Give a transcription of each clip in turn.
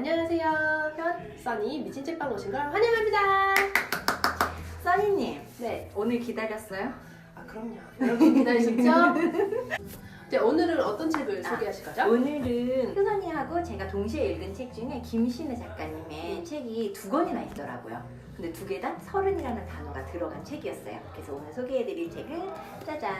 안녕하세요. 현, 써니, 미친 책방 오신 걸 환영합니다. 써니님 네. 오늘 기다렸어요? 아, 그럼요. 여러분 기다리셨죠? 네, 오늘은 어떤 책을 아, 소개하실 거죠? 오늘은 효선이하고 제가 동시에 읽은 책 중에 김신혜 작가님의 음. 책이 두 권이나 있더라고요. 근데 두 개 다 서른이라는 단어가 들어간 책이었어요. 그래서 오늘 소개해드릴 책은 짜잔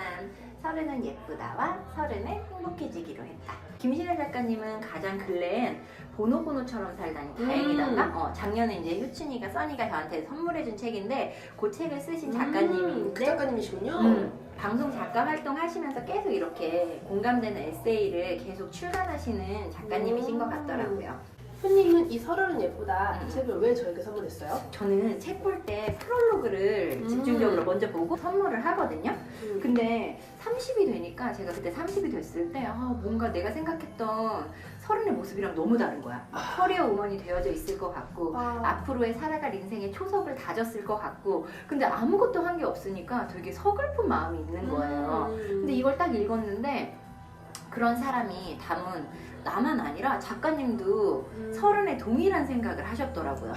서른은 예쁘다와 서른은 행복해지기로 했다. 김신혜 작가님은 가장 근래엔 보노보노처럼 살다니 음. 다행이던가 어, 작년에 이제 효춘이가 써니가 저한테 선물해준 책인데 그 책을 쓰신 음, 작가님인데 그 작가님이시군요. 음, 방송 작가 활동하시면서 계속 이렇게 공감되는 에세이를 계속 출간하시는 작가님이신 것 같더라고요. 현님은 이 서른은 예쁘다 이 음. 책을 왜 저에게 선물했어요? 저는 책 볼 때 프롤로그를 음. 집중적으로 먼저 보고 선물을 하거든요. 음. 근데 30이 되니까 제가 그때 30이 됐을 때 아, 뭔가 내가 생각했던 서른의 모습이랑 너무 다른 거야. 막 아. 커리어 우먼이 되어져 있을 것 같고 아, 앞으로의 살아갈 인생의 초석을 다졌을 것 같고 근데 아무것도 한 게 없으니까 되게 서글픈 마음이 있는 거예요. 음. 근데 이걸 딱 읽었는데 그런 사람이 담은 나만 아니라 작가님도 음. 서른에 동일한 생각을 하셨더라고요.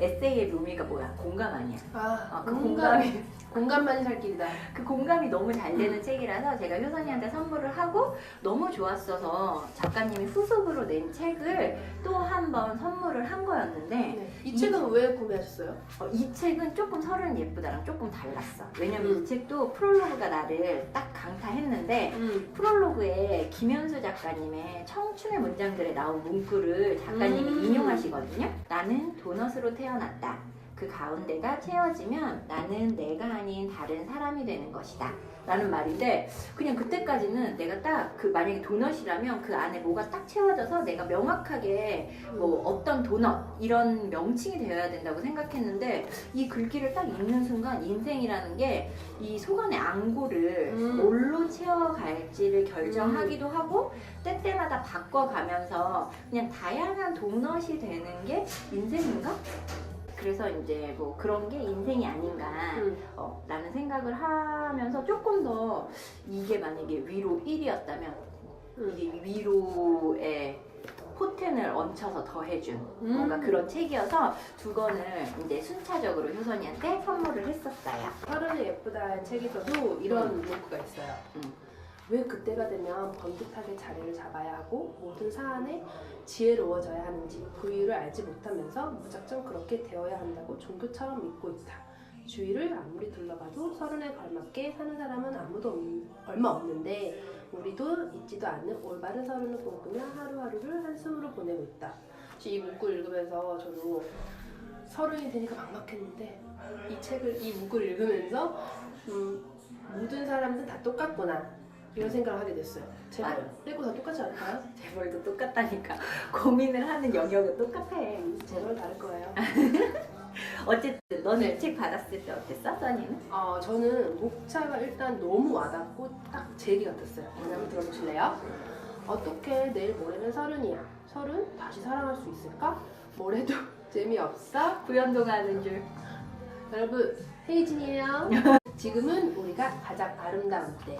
에세이의 묘미가 뭐야? 공감 아니야. 아, 어, 그 공감, 공감이 공감만이 살 길이다. 그 공감이 너무 잘 되는 책이라서 제가 효선이한테 선물을 하고 너무 좋았어서 작가님이 후속으로 낸 책을 또 한 번 선물을 한 거였는데 네. 이 이- 책은 왜 구매하셨어요? 어, 이 책은 조금 서른 예쁘다랑 조금 달랐어. 왜냐면 음. 이 책도 프롤로그가 나를 딱 강타했는데 음. 프롤로그에 김현수 작가님의 청춘의 문장들에 나온 문구를 작가님이 음. 인용하시거든요. 나는 도넛으로 태어났다. 그 가운데가 채워지면 나는 내가 아닌 다른 사람이 되는 것이다. 라는 말인데 그냥 그때까지는 내가 딱 그 만약에 도넛이라면 그 안에 뭐가 딱 채워져서 내가 명확하게 뭐 어떤 도넛 이런 명칭이 되어야 된다고 생각했는데 이 글귀를 딱 읽는 순간 인생이라는 게 이 속안의 앙고를 음. 뭘로 채워갈지를 결정하기도 하고 때때마다 바꿔가면서 그냥 다양한 도넛이 되는 게 인생인가? 그래서 이제 뭐 그런 게 인생이 아닌가 음. 어, 라는 생각을 하면서 조금 더 이게 만약에 위로 1이었다면 음. 이게 위로의 포텐을 얹혀서 더해준 음. 뭔가 그런 책이어서 두 권을 이제 순차적으로 효선이한테 선물을 했었어요. 서른은 예쁘다 책에서도 이런 문구가 있어요. 음. 왜 그때가 되면 번듯하게 자리를 잡아야 하고 모든 사안에 지혜로워져야 하는지 그 이유를 알지 못하면서 무작정 그렇게 되어야 한다고 종교처럼 믿고 있다. 주위를 아무리 둘러봐도 서른에 걸맞게 사는 사람은 아무도 없- 얼마 없는데 우리도 잊지도 않는 올바른 서른을 꿈꾸며 하루하루를 한숨으로 보내고 있다. 이 문구 읽으면서 저도 서른이 되니까 막막했는데 이 책을 이 문구를 읽으면서 음, 모든 사람들 다 똑같구나 이런 생각을 하게 됐어요. 맞아요. 빼고 다 똑같지 않을까요? 재벌도 똑같다니까 고민을 하는 영역은 똑같아. 제발 다를 거예요. 어쨌든 너는 네. 이책 받았을 때 어땠어, 써니는? 어, 저는 목차가 일단 너무 와닿고 딱 제 얘기 같았어요. 한번 들어보실래요? 어떻게 내일 모레는 서른이야. 서른 다시 사랑할 수 있을까? 뭐래도 재미없어? 부연동하는 줄. 여러분 헤이진이에요. 지금은 우리가 가장 아름다운 때.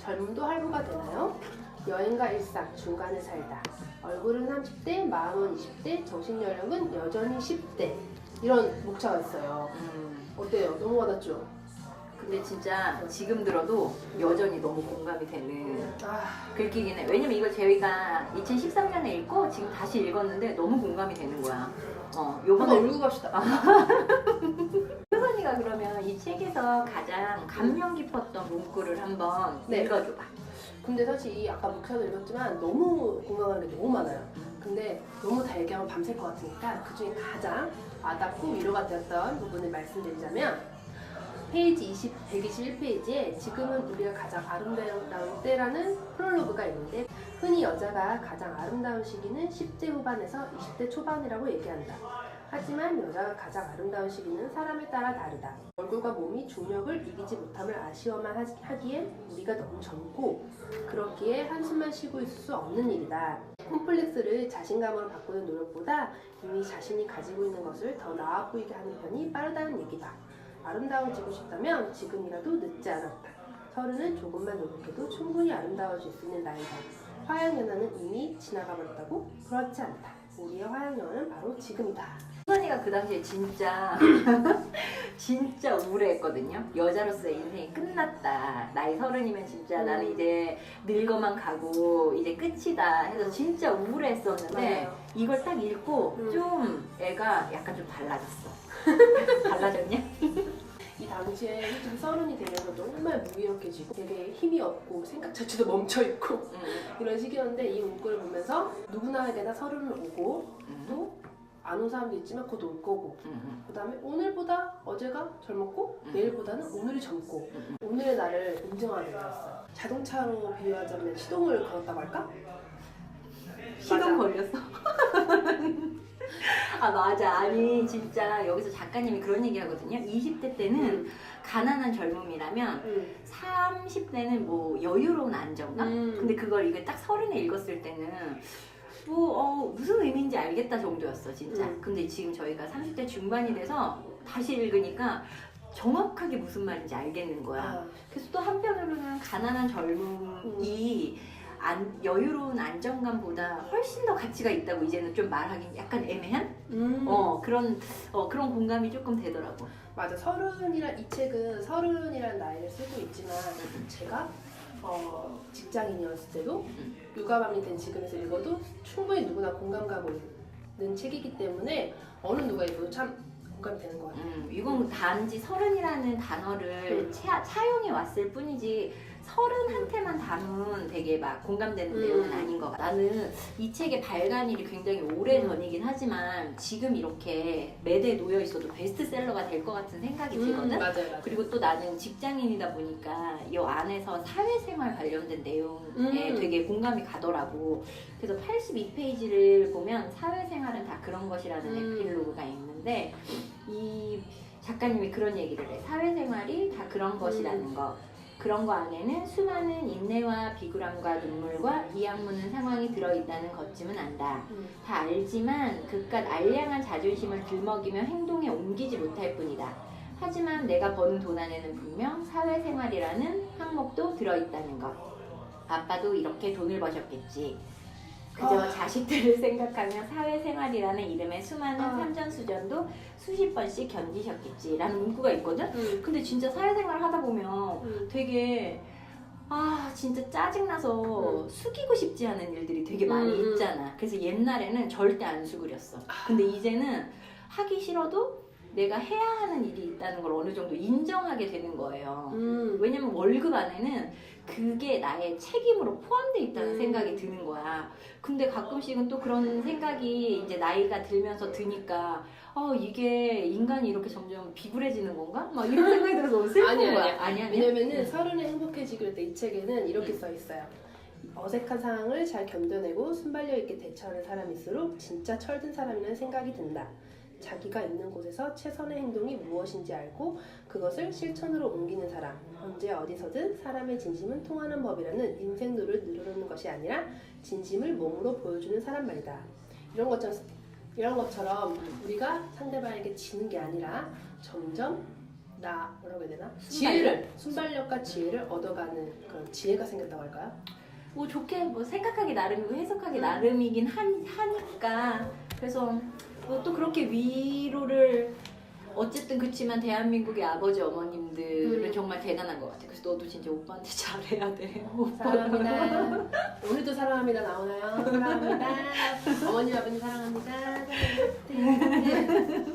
젊음도 할부가 되나요? 여행과 일상 중간에 살다. 얼굴은 30대, 마음은 20대, 정신 연령은 여전히 10대. 이런 목차가 있어요. 음, 어때요? 너무 와닿죠? 근데 진짜 지금 들어도 여전히 너무 공감이 되는 아, 글귀긴 해. 왜냐면 이걸 저희가 2013년에 읽고 지금 다시 읽었는데 너무 공감이 되는 거야. 어, 한번 요번에 울고 갑시다. 책에서 가장 감명 깊었던 문구를 한번 네. 읽어줘봐. 근데 사실 이 아까 목차도 읽었지만 너무 공감하는 게 너무 많아요. 근데 너무 다 얘기하면 밤샐 것 같으니까 그 중에 가장 와닿고 위로가 되었던 부분을 말씀드리자면 페이지 20, 121페이지에 지금은 우리가 가장 아름다운 때라는 프롤로그가 있는데 흔히 여자가 가장 아름다운 시기는 10대 후반에서 20대 초반이라고 얘기한다. 하지만 여자가 가장 아름다운 시기는 사람에 따라 다르다. 얼굴과 몸이 중력을 이기지 못함을 아쉬워만 하- 하기엔 우리가 너무 젊고 그렇기에 한숨만 쉬고 있을 수 없는 일이다. 콤플렉스를 자신감으로 바꾸는 노력보다 이미 자신이 가지고 있는 것을 더 나아 보이게 하는 편이 빠르다는 얘기다. 아름다워지고 싶다면 지금이라도 늦지 않았다. 서른은 조금만 노력해도 충분히 아름다워질 수 있는 나이다. 화양연화는 이미 지나가 버렸다고? 그렇지 않다. 우리의 화양연은 바로 지금이다. 수선이가 그 당시에 진짜 진짜 우울했거든요. 여자로서의 인생이 끝났다. 나이 서른이면 진짜 음. 나는 이제 늙어만 가고 이제 끝이다 해서 진짜 우울했었는데 맞아요. 이걸 딱 읽고 음. 좀 애가 약간 좀 달라졌어. 달라졌냐? 이 당시에 솔직히 서른이 되면서 정말 무기력해지고 되게 힘이 없고 생각 자체도 멈춰 있고 음, 이런 시기였는데 이 문구를 보면서 누구나에게나 서른은 오고 음, 또 안 온 사람도 있지만 곧 올 거고 음, 그 다음에 오늘보다 어제가 젊었고 음. 내일보다는 오늘이 젊고 음, 오늘의 나를 인정하게 되었어요. 자동차로 비유하자면 시동을 걸었다고 할까? 시동. 걸렸어. 아 맞아 아니 진짜 여기서 작가님이 그런 얘기 하거든요 20대 때는 음. 가난한 젊음이라면 음. 30대는 뭐 여유로운 안정감 음. 근데 그걸 이거 딱 서른에 읽었을 때는 뭐 어, 무슨 의미인지 알겠다 정도였어 진짜 음. 근데 지금 저희가 30대 중반이 돼서 다시 읽으니까 정확하게 무슨 말인지 알겠는 거야 아, 그래서 또 한편으로는 가난한 젊음이 안, 여유로운 안정감보다 훨씬 더 가치가 있다고 이제는 좀 말하기 약간 애매한 음. 어 그런 어 그런 공감이 조금 되더라고. 맞아 서른이란 이 책은 서른이라는 나이를 쓰고 있지만 제가 어, 직장인이었을 때도 음. 육아맘이 된 지금에서 읽어도 충분히 누구나 공감 가고 있는 책이기 때문에 어느 누가 읽어도 참 공감이 되는 것 같아요. 음, 이건 단지 서른이라는 단어를 음. 차, 차용해 왔을 뿐이지 서른한테만 담은 되게 막 공감되는 음. 내용은 아닌 것 같아. 나는 이 책의 발간일이 굉장히 오래 음. 전이긴 하지만 지금 이렇게 매대에 놓여 있어도 베스트셀러가 될 것 같은 생각이 들거든. 음, 맞아요, 맞아요. 그리고 또 나는 직장인이다 보니까 이 안에서 사회생활 관련된 내용에 음. 되게 공감이 가더라고. 그래서 82페이지를 보면 사회생활은 다 그런 것이라는 음. 에필로그가 있는데 이 작가님이 그런 얘기를 해. 사회생활이 다 그런 것이라는 음. 거. 그런 거 안에는 수많은 인내와 비굴함과 눈물과 이악무는 상황이 들어있다는 것쯤은 안다. 음. 다 알지만 그깟 알량한 자존심을 들먹이며 행동에 옮기지 못할 뿐이다. 하지만 내가 버는 돈 안에는 분명 사회생활이라는 항목도 들어있다는 것. 아빠도 이렇게 돈을 버셨겠지. 그저 아. 자식들을 생각하며 사회생활이라는 이름의 수많은 아. 산전수전도 수십 번씩 견디셨겠지라는 문구가 있거든? 음. 근데 진짜 사회생활 하다 보면 음. 되게 아 진짜 짜증나서 음. 숙이고 싶지 않은 일들이 되게 많이 음, 음. 있잖아 그래서 옛날에는 절대 안 수그렸어 근데 이제는 하기 싫어도 내가 해야 하는 일이 있다는 걸 어느 정도 인정하게 되는 거예요 음. 왜냐면 월급 안에는 그게 나의 책임으로 포함되어 있다는 음. 생각이 드는 거야. 근데 가끔씩은 또 그런 생각이 이제 나이가 들면서 드니까 어 이게 인간이 이렇게 점점 비굴해지는 건가? 막 이런 생각이 들어서 너무 슬픈 아니야, 거야. 아니야. 아니 아니. 왜냐면은 서른에 행복해지기로 때 이 책에는 이렇게 음. 써 있어요. 어색한 상황을 잘 견뎌내고 순발력 있게 대처하는 사람일수록 진짜 철든 사람이라는 생각이 든다. 자기가 있는 곳에서 최선의 행동이 무엇인지 알고 그것을 실천으로 옮기는 사람. 언제 어디서든 사람의 진심은 통하는 법이라는 인생도를 늘어놓는 것이 아니라 진심을 몸으로 보여주는 사람 말이다. 이런 것처럼 이런 것처럼 우리가 상대방에게 지는 게 아니라 점점 나 뭐라고 해야 되나 지혜를 순발력과 지혜를 얻어가는 그런 지혜가 생겼다고 할까요? 뭐 좋게 뭐 생각하기 나름이고 해석하기 음. 나름이긴 한, 하니까 그래서 뭐 또 그렇게 위로를 어쨌든 그렇지만 대한민국의 아버지 어머님들은 음. 정말 대단한 것 같아. 그래서 너도 진짜 오빠한테 잘해야 돼. 오빠. 사랑합니다. 오늘도 사랑합니다 나오나요? 사랑합니다. 어머님 아버님 사랑합니다. 사랑합니다.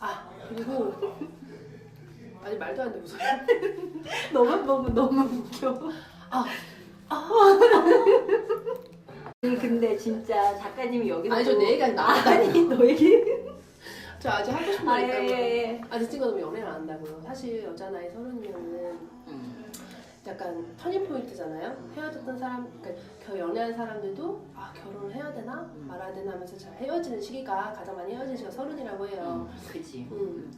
아 그리고 아니 말도 안 돼 무서워. 너만 보면 너무 웃겨. 아, 아니, 근데 진짜 작가님이 여기서 아니 저내 얘기 나. 아니 너 얘기 저 아직 하고 싶은 말 아, 있다고요. 예, 예. 아직 친구가 너무 연애를 안 한다고요. 사실 여자 나이 서른이면은 음. 약간 터닝 포인트잖아요. 헤어졌던 사람, 그러니까 겨- 연애한 사람들도 아 결혼을 해야 되나 음. 말아야 되나 하면서 잘 헤어지는 시기가 가장 많이 헤어지는 시기가 서른이라고 해요. 그지. 음.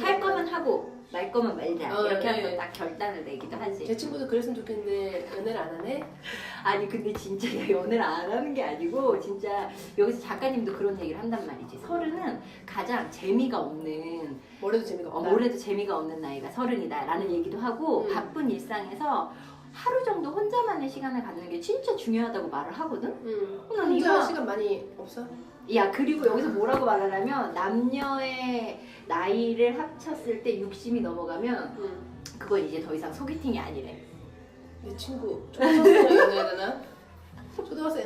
할 거면 하고 말 거면 말자 어, 이렇게 예. 하면 딱 결단을 내기도 하지. 제 친구도 그랬으면 좋겠는데 연애를 안 하네. 아니 근데 진짜 연애를 안 하는 게 아니고 진짜 여기서 작가님도 그런 얘기를 한단 말이지. 서른은 가장 재미가 없는 뭐래도 재미가 어, 없다. 뭐래도 재미가 없는 나이가 서른이다 라는 얘기도 하고 음. 바쁜 일상에서 하루 정도 혼자만의 시간을 갖는 게 진짜 중요하다고 말을 하거든. 음. 난 혼자 이거- 시간 많이 없어? 야 그리고 여기서 뭐라고 말하냐면 남녀의 나이를 합쳤을 때 60이 넘어가면 음. 그건 이제 더 이상 소개팅이 아니래. 내 친구 초등학생 연애해야 되나? 초등학생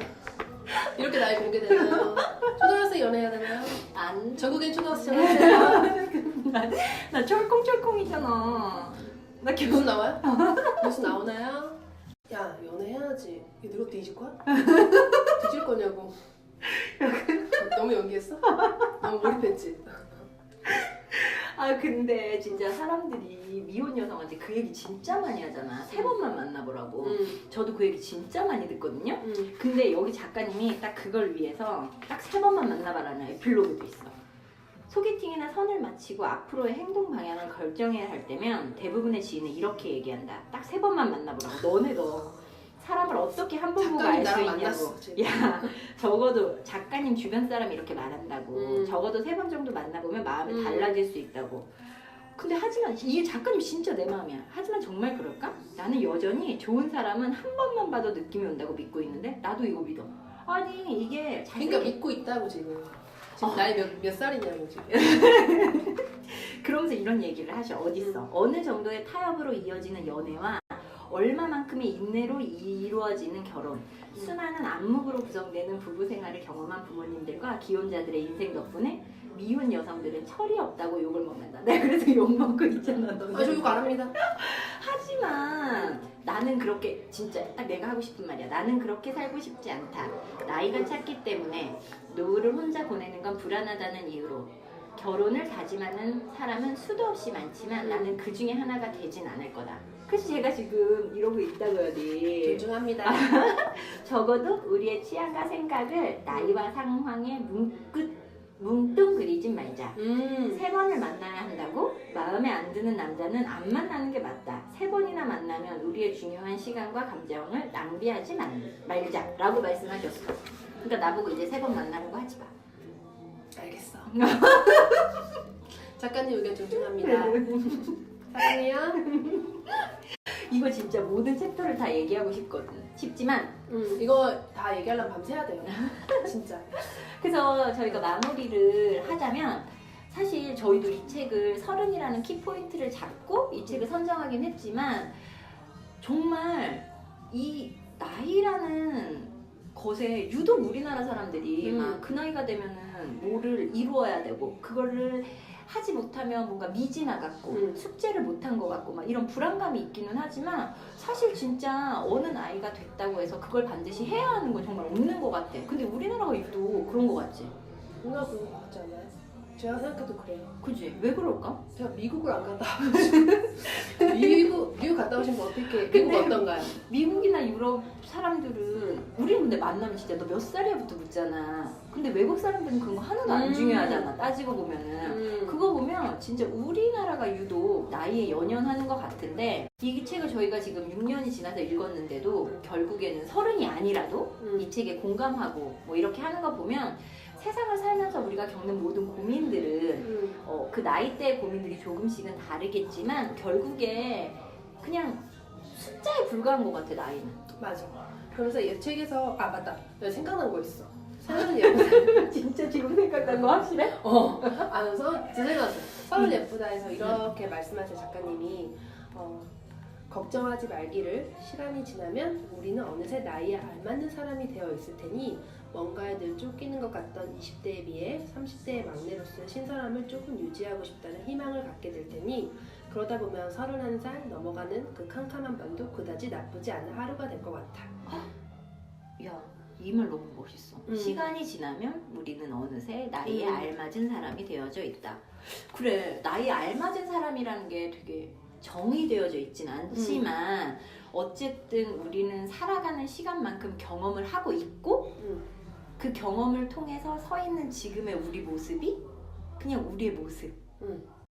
이렇게 나이 공개 되나요? 초등학생 연애해야 되나요? 안. 전국엔 초등학생 연애해요? 나 철컹철컹이잖아. 나 결혼 나와요? 뉴스 나오나요? 야 연애해야지 이거 너로 뒤질 거야? 뒤질 거냐고 너무 연기했어? 너무 몰입했지? 아 근데 진짜 사람들이 미혼 여성한테 그 얘기 진짜 많이 하잖아. 세 번만 만나보라고. 음, 저도 그 얘기 진짜 많이 듣거든요. 음. 근데 여기 작가님이 딱 그걸 위해서 딱 세 번만 만나봐라는 에필로그도 있어. 소개팅이나 선을 마치고 앞으로의 행동 방향을 결정해야 할 때면 대부분의 지인은 이렇게 얘기한다. 딱 세 번만 만나보라고. 너네도 사람을 어떻게 한 번 보고 알 수 있냐고. 만났어 야, 적어도 작가님 주변 사람이 이렇게 말한다고. 음. 적어도 세 번 정도 만나보면 마음이 음. 달라질 수 있다고. 근데 하지만 이게 작가님 진짜 내 마음이야. 하지만 정말 그럴까? 나는 여전히 좋은 사람은 한 번만 봐도 느낌이 온다고 믿고 있는데 나도 이거 믿어. 아니 이게 그러니까 믿고 있다고 지금 지금 어. 나이 몇, 몇 살이냐고 지금 그러면서 이런 얘기를 하셔. 어딨어? 음. 어느 정도의 타협으로 이어지는 연애와 얼마만큼의 인내로 이루어지는 결혼, 수많은 안목으로 구성되는 부부 생활을 경험한 부모님들과 기혼자들의 인생 덕분에 미혼 여성들은 철이 없다고 욕을 먹는다. 내가 그래서 욕 먹고 있잖아. 너네. 아저 이거 안 합니다 하지만 나는 그렇게 진짜 딱 내가 하고 싶은 말이야. 나는 그렇게 살고 싶지 않다. 나이가 찼기 때문에 노후를 혼자 보내는 건 불안하다는 이유로 결혼을 다짐하는 사람은 수도 없이 많지만 나는 그 중에 하나가 되진 않을 거다. 그래서 제가 지금 이러고 있다고요, 네. 존중합니다 적어도 우리의 취향과 생각을 나이와 상황에 뭉끗, 뭉뚱그리진 말자. 음 세 번을 만나야 한다고? 마음에 안 드는 남자는 안 만나는 게 맞다. 세 번이나 만나면 우리의 중요한 시간과 감정을 낭비하지 말, 말자라고 말씀하셨어. 그러니까 나보고 이제 세 번 만나는 거 하지 마. 알겠어. 작가님 의견 존중합니다. 사랑해요? 이거 진짜 모든 챕터를 다 얘기하고 싶거든. 싶지만 음 이거 다 얘기하려면 밤새야 돼요. 진짜. 그래서 저희가 마무리를 하자면 사실 저희도 이 책을 서른이라는 키포인트를 잡고 이 책을 선정하긴 했지만 정말 이 나이라는 것에 유독 우리나라 사람들이 음. 막그 나이가 되면은 뭐를 이루어야 되고 그거를 하지 못하면 뭔가 미진아 같고 음. 숙제를 못한 것 같고 막 이런 불안감이 있기는 하지만 사실 진짜 어느 나이가 됐다고 해서 그걸 반드시 해야 하는 건 정말 없는 것 같아. 근데 우리나라가 유독 그런 것 같지. 뭔가 그런 거 같지 않아요? 제가 생각해도 그래요 그지? 왜 그럴까? 제가 미국을 안 갔다 와가지고 미국 미국 갔다 오신 분 어떻게 미국 근데- 어떤가요? 미국이나 유럽 사람들은 우리는 근데 만나면 진짜 너 몇 살이야부터 묻잖아. 근데 외국 사람들은 그런 거 하나도 안 음. 중요하잖아. 따지고 보면은. 음. 그거 보면 진짜 우리나라가 유독 나이에 연연하는 것 같은데 이 책을 저희가 지금 6년이 지나서 읽었는데도 결국에는 서른이 아니라도 음. 이 책에 공감하고 뭐 이렇게 하는 거 보면 세상을 살면서 우리가 겪는 모든 고민들은 음. 어, 그 나이대의 고민들이 조금씩은 다르겠지만 결국에 그냥 숫자에 불과한 것 같아 나이는 맞아. 그러면서 이 책에서 아 맞다. 내가 생각난 거 있어. 서른 예쁘다. 진짜 지금 생각난 거 확실해? 어. 아면서 진짜 생각났어. 서른 예쁘다에서 이렇게 말씀하신 작가님이 어, 걱정하지 말기를 시간이 지나면 우리는 어느새 나이에 알맞는 사람이 되어 있을 테니 뭔가에 늘 쫓기는 것 같던 20대에 비해 30대의 막내로서의 신선함을 조금 유지하고 싶다는 희망을 갖게 될 테니 그러다 보면 31살 넘어가는 그 캄캄한 밤도 그다지 나쁘지 않은 하루가 될 것 같아. 야, 이 말 너무 멋있어. 음. 시간이 지나면 우리는 어느새 나이에 음. 알맞은 사람이 되어져 있다. 그래, 나이에 알맞은 사람이라는 게 되게 정의되어져 있진 않지만 음. 어쨌든 우리는 살아가는 시간만큼 경험을 하고 있고 음. 그 경험을 통해서 서 있는 지금의 우리 모습이 그냥 우리의 모습.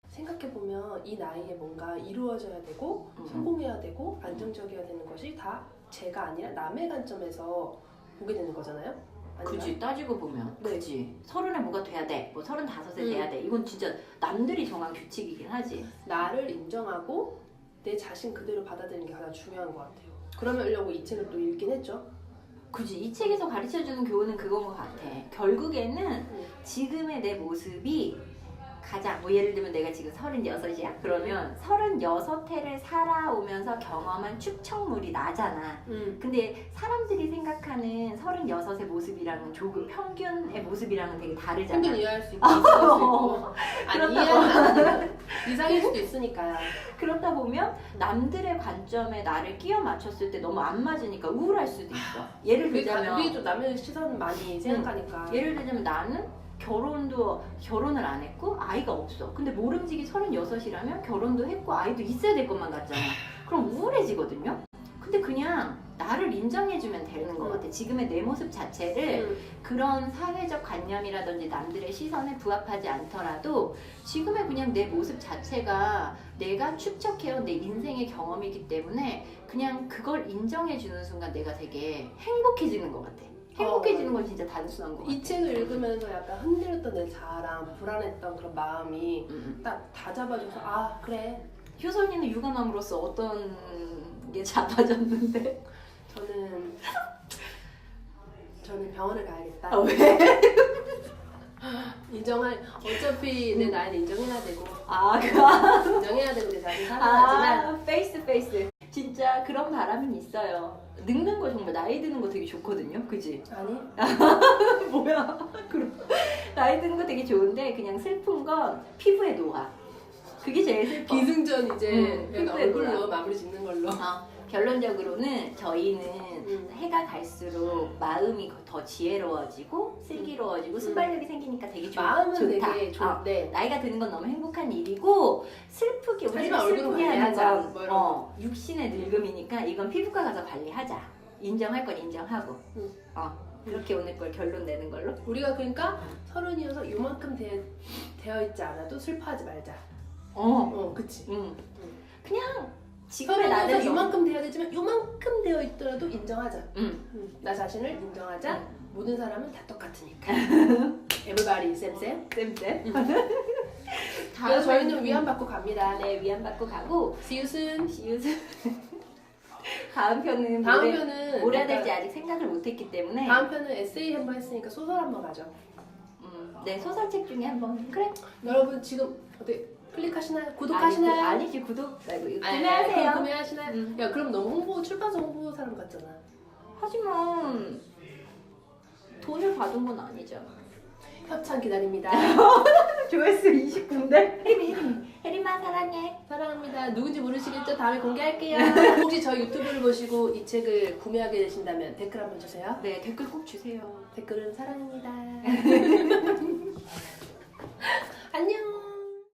생각해보면 이 나이에 뭔가 이루어져야 되고 음. 성공해야 되고 안정적이어야 되는 것이 다 제가 아니라 남의 관점에서 보게 되는 거잖아요. 아닌가요? 그지 따지고 보면 네. 그지 서른에 뭐가 돼야 돼뭐 서른 다섯에 음. 돼야 돼 이건 진짜 남들이 정한 규칙이긴 하지 나를 인정하고 내 자신 그대로 받아들이는 게 가장 중요한 것 같아요. 그러려고 이 책을 또 읽긴 했죠. 그지 이 책에서 가르쳐주는 교훈은 그건 것 같아. 결국에는 음. 지금의 내 모습이 가장 뭐 예를 들면 내가 지금 36이야. 그러면 36회를 살아오면서 경험한 축척물이 나잖아. 음. 근데 사람들이 생각하는 36의 모습이랑은 조금 평균의 모습이랑은 되게 다르잖아. 평균 이해할 수 있고 수 있고 아니 그렇다고. 이상일 수도 있으니까. 그렇다 보면 남들의 관점에 나를 끼워 맞췄을 때 너무 안 맞으니까 우울할 수도 있어. 예를 들자면 우리 좀 남의 시선 많이 생각하니까. 예를 들자면 나는 결혼도 결혼을 안 했고 아이가 없어. 근데 모름지기 36이라면 결혼도 했고 아이도 있어야 될 것만 같잖아. 그럼 우울해지거든요. 근데 그냥 나를 인정해주면 되는 것 같아. 지금의 내 모습 자체를 음. 그런 사회적 관념이라든지 남들의 시선에 부합하지 않더라도 지금의 그냥 내 모습 자체가 내가 축적해온 내 인생의 경험이기 때문에 그냥 그걸 인정해주는 순간 내가 되게 행복해지는 것 같아. 행복해지는 건 진짜 단순한 것 같아. 이 책을 읽으면서 약간 흔들렸던 내 자랑, 불안했던 그런 마음이 음. 딱 다 잡아줘서 아 그래 효선이는 유관함으로써 어떤 게 잡아졌는데? 저는 저는 병원을 가야겠다. 아, 왜? 인정할 어차피 내 나이는 인정해야 되고 아, 그, 인정해야 되고 내 자신 살아가지만 아, 페이스 페이스. 진짜 그런 바람은 있어요. 늙는 거 정말 나이 드는 거 되게 좋거든요. 그지? 아니 뭐야? 그럼 나이 드는 거 되게 좋은데 그냥 슬픈 건 피부에 녹아. 그게 제일 슬퍼. 기승전 이제 음, 내가 피부에 얼굴로? 마무리 짓는 걸로. 어, 결론적으로는 저희는 음. 해가 갈수록 마음이 더 지혜로워지고 슬기로워지고 순발력이 생기니까 되게 좋, 마음은 좋다. 되게 어, 좋은데 나이가 드는 건 너무 행복한 일이고 슬프게 하지만 얼굴은 슬프게 하는 관리하자, 건 뭐 이런 어, 육신의 늙음이니까 이건 피부과 가서 관리하자. 인정할 건 인정하고. 음. 어, 그렇게 오늘 걸 결론 내는 걸로. 우리가 그러니까 서른이어서 요만큼 되, 되어 있지 않아도 슬퍼하지 말자. 어, 어, 그치. 음. 그냥 지금의 서른이어서 나를 요만큼 돼야 되지만 요만큼 되어 있더라도 인정하자. 음. 음, 나 자신을 인정하자. 음. 모든 사람은 다 똑같으니까. Everybody, 쌤쌤. 쌤쌤. 그래서 저희는 위안 받고 갑니다. 네 위안 받고 가고 See you soon. 시우스 다음 편은 다음 뭐래, 편은 뭘 해야 될지 아직 생각을 못했기 때문에 다음 편은 에세이 한번 했으니까 소설 한번 가죠. 음, 네 소설책 중에 한번 그래 여러분 지금 어떻게 클릭하시나요? 구독하시나요? 아니, 구- 아니지 구독 말고 이거 아니, 구매하세요 아니, 구매하시나요? 음. 야 그럼 너무 홍보 출판사 홍보 사람 같잖아. 하지만 돈을 받은 건 아니잖아 협찬 기다립니다. 조회수 29인데 혜리 혜리 혜리마 사랑해 사랑합니다. 누군지 모르시겠죠? 다음에 공개할게요. 혹시 저희 유튜브를 보시고 이 책을 구매하게 되신다면 댓글 한번 주세요. 네 댓글 꼭 주세요 댓글은 사랑입니다.